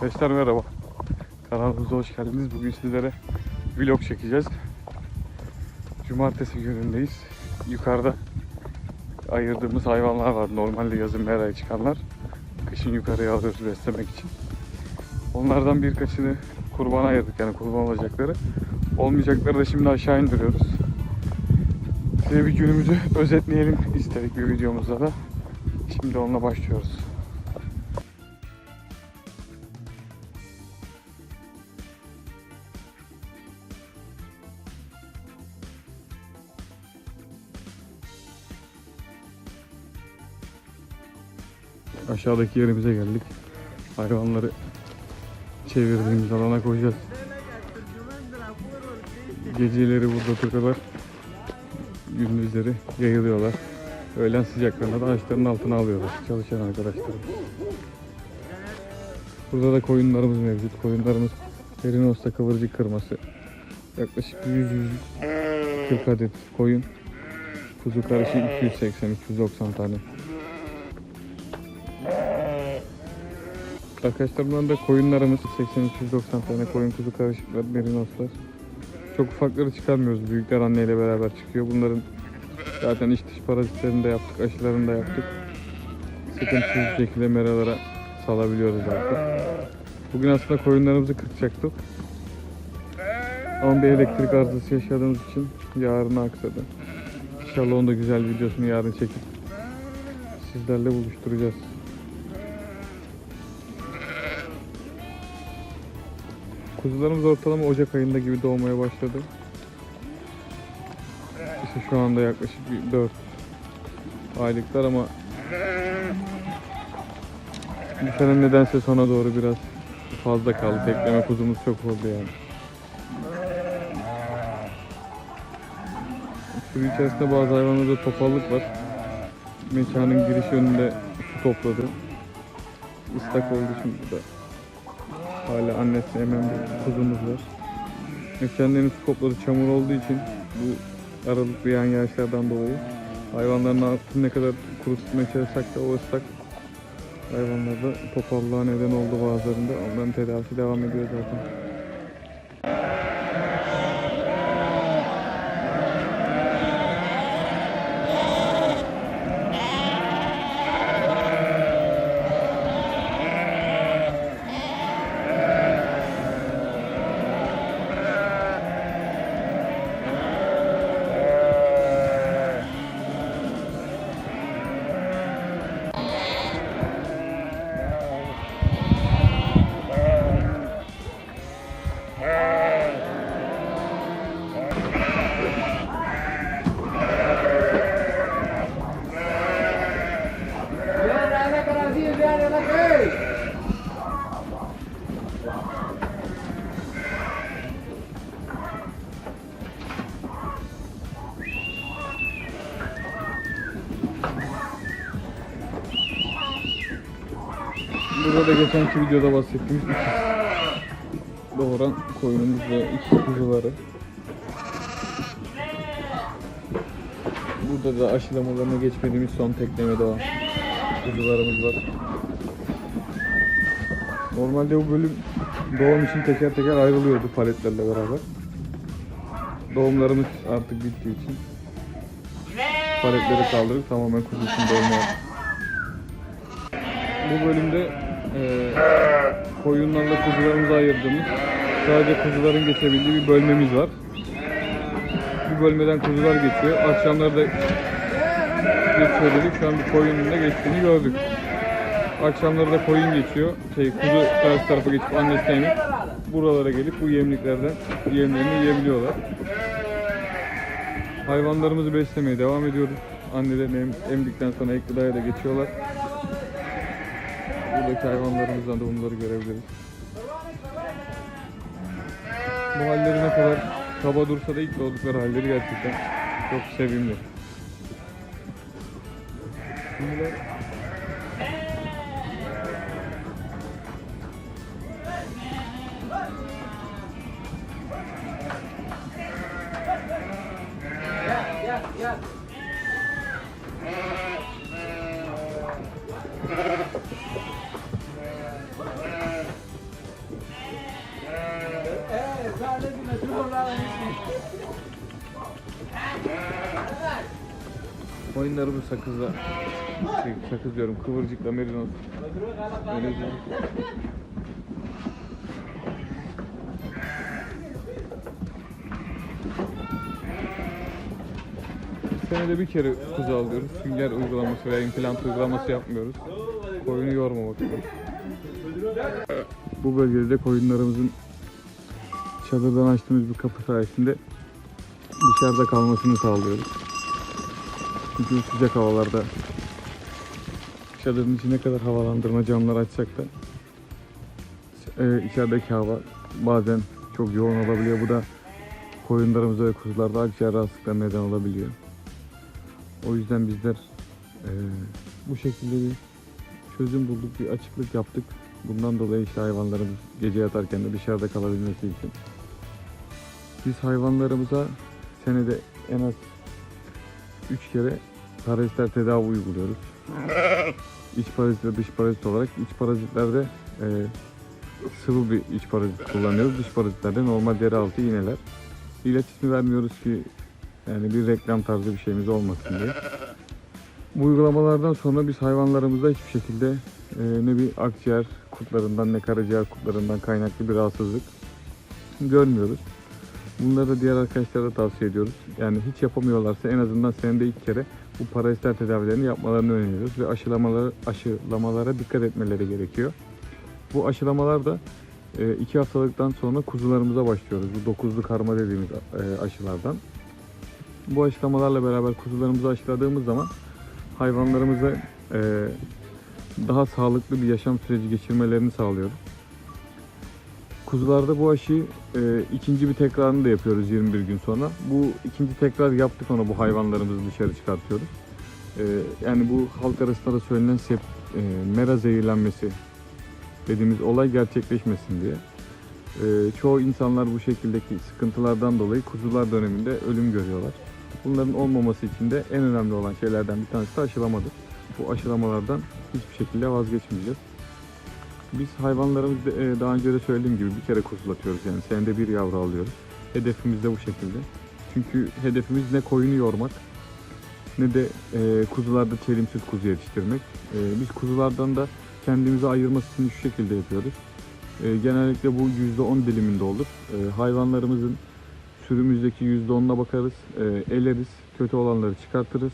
Arkadaşlar merhaba. Kanalımıza hoş geldiniz. Bugün sizlere vlog çekeceğiz. Cumartesi günündeyiz. Yukarıda ayırdığımız hayvanlar var. Normalde yazın meraya çıkanlar. Kışın yukarıya alıyoruz beslemek için. Onlardan birkaçını kurban ayırdık yani kurban olacakları. Olmayacakları da şimdi aşağı indiriyoruz. Size bir günümüzü özetleyelim istedik bir videomuzda da. Şimdi onunla başlıyoruz. Aşağıdaki yerimize geldik. Hayvanları çevirdiğimiz alana koyacağız. Geceleri burada takılır. Gündüzleri yayılıyorlar. Öğlen sıcaklarında da ağaçların altına alıyorlar çalışan arkadaşlarımız. Burada da koyunlarımız mevcut. Koyunlarımız Perinos'ta kıvırcık kırması. Yaklaşık 100-140 adet koyun. Kuzu karışı 280-290 tane. Arkadaşlar bunlar da koyunlarımız 80-290 tane koyun kuzu karışıklar, merinoslar. Çok ufakları çıkarmıyoruz. Büyükler anneyle beraber çıkıyor. Bunların zaten iç dış parazitlerini de yaptık, aşılarını da yaptık. Sıkıntısız bir şekilde meralara salabiliyoruz artık. Bugün aslında koyunlarımızı kırpacaktık. Ama bir elektrik arızası yaşadığımız için yarına aksadı. İnşallah onun da güzel videosunu yarın çekip sizlerle buluşturacağız. Kuzularımız ortalama Ocak ayında gibi doğmaya başladı. İşte şu anda yaklaşık bir 4 aylıklar ama bu sene nedense sona doğru biraz fazla kaldı. Tekleme kuzumuz çok oldu yani. Sürü içerisinde bazı hayvanlarda topallık var. Mekanın giriş önünde su topladı. Islak olduğu için burada Hala annesine emen bir kuzumuz var. Mekanların su topladı çamur olduğu için bu aralıklı yağan yağışlardan dolayı hayvanların altını ne kadar kurutmaya çalışsak da o ıslak hayvanlarda topallığa neden oldu bazılarında. Onların tedavisi devam ediyor zaten. Burada da geçenki videoda bahsettiğimiz ikiz doğuran koyunumuz ve ikiz kuzuları. Burada da aşılamalarına geçmediğimiz son tekleme doğan kuzularımız var. Normalde bu bölüm doğum için teker teker ayrılıyordu paletlerle beraber. Doğumlarımız artık bittiği için paletleri kaldırıp tamamen doğum yaptık. Bu bölümde e, koyunlarla kuzularımızı ayırdığımız sadece kuzuların geçebildiği bir bölmemiz var. Bu bölmeden kuzular geçiyor. Akşamları da geçiyor. Şu an bir koyunun da geçtiğini gördük. Akşamları da koyun geçiyor. Şey, kuzu karşı tarafa geçip annesine emip buralara gelip bu yemliklerden yemlerini yiyebiliyorlar. Hayvanlarımızı beslemeye devam ediyoruz. Annelerini em- emdikten sonra ek gıdaya da geçiyorlar. Buradaki hayvanlarımızdan da bunları görebiliriz. Bu halleri ne kadar kaba dursa da ilk doğdukları halleri gerçekten çok sevimli. Şimdi Koyunlarımız sakızla, şey, sakız diyorum kıvırcıkla. Merinos. Senede bir kere kuzu alıyoruz. Sünger uygulaması veya implant uygulaması yapmıyoruz. Koyunu yormamak için. Bu bölgede de koyunlarımızın çadırdan açtığımız bir kapı sayesinde dışarıda kalmasını sağlıyoruz. Çünkü sıcak havalarda çadırın içi ne kadar havalandırma camları açsak da e, içerideki hava bazen çok yoğun olabiliyor. Bu da koyunlarımıza ve kuzularda akciğer rahatsızlıklarına neden olabiliyor. O yüzden bizler e, bu şekilde bir çözüm bulduk, bir açıklık yaptık. Bundan dolayı işte hayvanlarımız gece yatarken de dışarıda kalabilmesi için. Biz hayvanlarımıza senede en az 3 kere parazitler tedavi uyguluyoruz. İç parazit ve dış parazit olarak iç parazitlerde e, sıvı bir iç parazit kullanıyoruz. Dış parazitlerde normal deri altı iğneler. İlaç ismi vermiyoruz ki yani bir reklam tarzı bir şeyimiz olmasın diye. Bu uygulamalardan sonra biz hayvanlarımızda hiçbir şekilde e, ne bir akciğer kurtlarından ne karaciğer kurtlarından kaynaklı bir rahatsızlık görmüyoruz. Bunları da diğer arkadaşlara da tavsiye ediyoruz. Yani hiç yapamıyorlarsa en azından senede ilk kere bu parazitler tedavilerini yapmalarını öneriyoruz ve aşılamalara, aşılamalara dikkat etmeleri gerekiyor. Bu aşılamalar da e, iki haftalıktan sonra kuzularımıza başlıyoruz. Bu dokuzlu karma dediğimiz e, aşılardan. Bu aşılamalarla beraber kuzularımızı aşıladığımız zaman hayvanlarımıza e, daha sağlıklı bir yaşam süreci geçirmelerini sağlıyoruz. Kuzularda bu aşıyı e, ikinci bir tekrarını da yapıyoruz 21 gün sonra. Bu ikinci tekrar yaptık sonra bu hayvanlarımızı dışarı çıkartıyoruz. E, yani bu halk arasında da söylenen sep, e, mera zehirlenmesi dediğimiz olay gerçekleşmesin diye. E, çoğu insanlar bu şekildeki sıkıntılardan dolayı kuzular döneminde ölüm görüyorlar. Bunların olmaması için de en önemli olan şeylerden bir tanesi de aşılamadır. Bu aşılamalardan hiçbir şekilde vazgeçmeyeceğiz. Biz hayvanlarımızı e, daha önce de söylediğim gibi bir kere kuzulatıyoruz yani senede bir yavru alıyoruz. Hedefimiz de bu şekilde. Çünkü hedefimiz ne koyunu yormak ne de e, kuzularda çelimsiz kuzu yetiştirmek. E, biz kuzulardan da kendimizi ayırmasını şu şekilde yapıyoruz. Genellikle bu %10 diliminde olur. Hayvanlarımızın sürümüzdeki %10'una bakarız, eleriz, kötü olanları çıkartırız.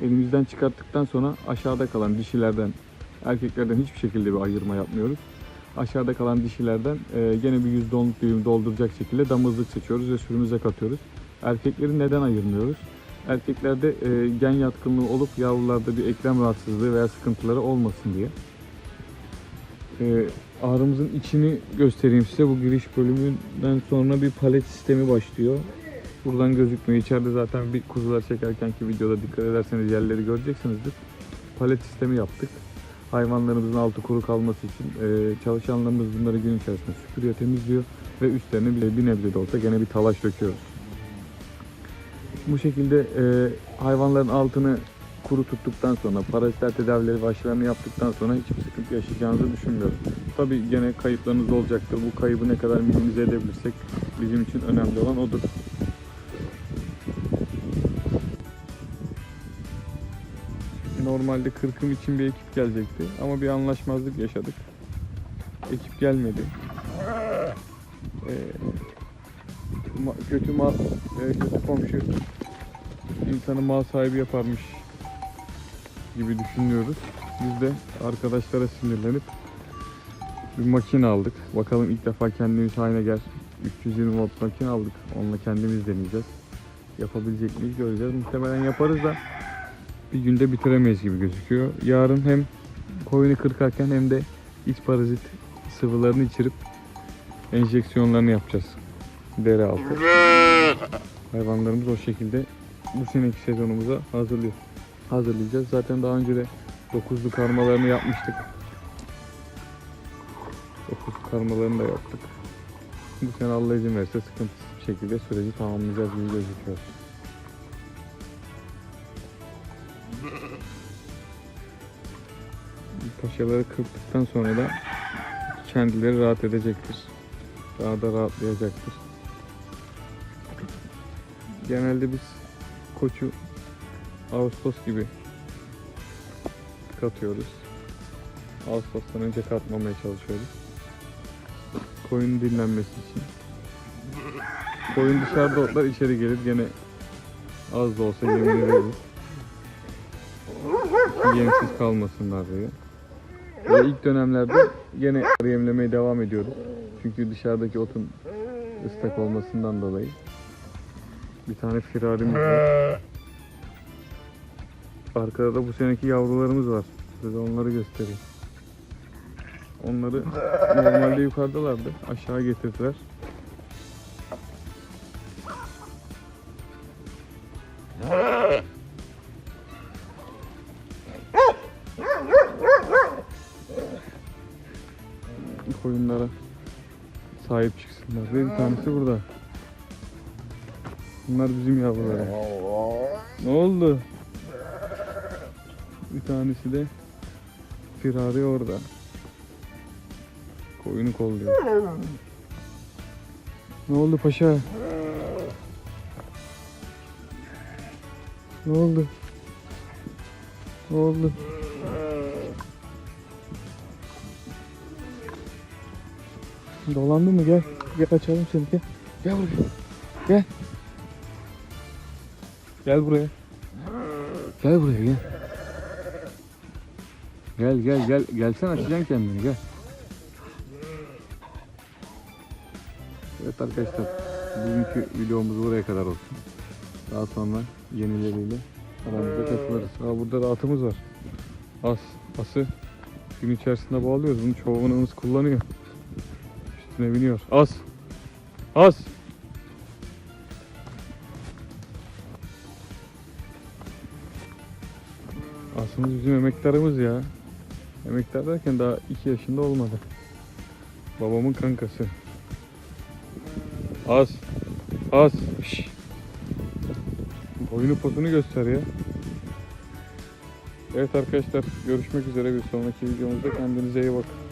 Elimizden çıkarttıktan sonra aşağıda kalan dişilerden, erkeklerden hiçbir şekilde bir ayırma yapmıyoruz. Aşağıda kalan dişilerden e, gene bir %10'luk dilim dolduracak şekilde damızlık seçiyoruz ve sürümüze katıyoruz. Erkekleri neden ayırmıyoruz? Erkeklerde e, gen yatkınlığı olup yavrularda bir eklem rahatsızlığı veya sıkıntıları olmasın diye. E, ağrımızın içini göstereyim size. Bu giriş bölümünden sonra bir palet sistemi başlıyor. Buradan gözükmüyor. İçeride zaten bir kuzular çekerkenki videoda dikkat ederseniz yerleri göreceksinizdir. Palet sistemi yaptık. Hayvanlarımızın altı kuru kalması için e, çalışanlarımız bunları gün içerisinde süpürüyor, temizliyor ve üstlerine bir, bir nebze de olsa gene bir talaş döküyoruz. Bu şekilde e, hayvanların altını kuru tuttuktan sonra, parazitler tedavileri ve aşılarını yaptıktan sonra hiçbir sıkıntı yaşayacağınızı düşünmüyorum. Tabii gene kayıplarınız olacaktır. Bu kaybı ne kadar minimize edebilirsek bizim için önemli olan odur. Normalde kırkım için bir ekip gelecekti ama bir anlaşmazlık yaşadık. Ekip gelmedi. Ee, ma- kötü mal, e, kötü komşu insanı mal sahibi yaparmış gibi düşünüyoruz. Biz de arkadaşlara sinirlenip bir makine aldık. Bakalım ilk defa kendimiz haline gel 320 volt makine aldık. Onunla kendimiz deneyeceğiz. Yapabilecek miyiz göreceğiz. Muhtemelen yaparız da bir günde bitiremeyiz gibi gözüküyor. Yarın hem koyunu kırkarken hem de iç parazit sıvılarını içirip enjeksiyonlarını yapacağız. Deri altı. Hayvanlarımız o şekilde bu seneki sezonumuza hazırlıyor. Hazırlayacağız. Zaten daha önce de dokuzlu karmalarını yapmıştık. Dokuz karmalarını da yaptık. Bu sene Allah izin verirse sıkıntısız bir şekilde süreci tamamlayacağız gibi gözüküyor. Paşaları kırptıktan sonra da kendileri rahat edecektir. Daha da rahatlayacaktır. Genelde biz koçu Ağustos gibi katıyoruz. Ağustos'tan önce katmamaya çalışıyoruz. Koyun dinlenmesi için. Koyun dışarıda otlar içeri gelir gene az da olsa yemini veririz. Ki Yemsiz kalmasınlar diye. Ve ilk dönemlerde gene yemlemeye devam ediyoruz. Çünkü dışarıdaki otun ıslak olmasından dolayı. Bir tane firarimiz var. Arkada da bu seneki yavrularımız var. Size onları göstereyim. Onları normalde yukarıdalardı. Aşağı getirdiler. Koyunlara sahip çıksınlar bir tanesi burada. Bunlar bizim yavrularımız. Ne oldu? Bir tanesi de firari orada. Koyunu kolluyor. Ne oldu paşa? Ne oldu? Ne oldu? Dolandın mı? Gel. Gel açalım seni. Gel. Gel buraya. Gel. Gel buraya. Gel buraya gel. Gel gel gel. Gelsen açacaksın kendini gel. Evet arkadaşlar. Bugünkü videomuz buraya kadar olsun. Daha sonra yenileriyle aramızda katılırız. Aa, burada da atımız var. As. Ası gün içerisinde bağlıyoruz. Bunu çoğunluğumuz kullanıyor. Üstüne biniyor. As. As. Asımız bizim emektarımız ya. Emektar derken daha 2 yaşında olmadı. Babamın kankası. Az. Az. Şş. Boyunu posunu göster ya. Evet arkadaşlar görüşmek üzere bir sonraki videomuzda kendinize iyi bakın.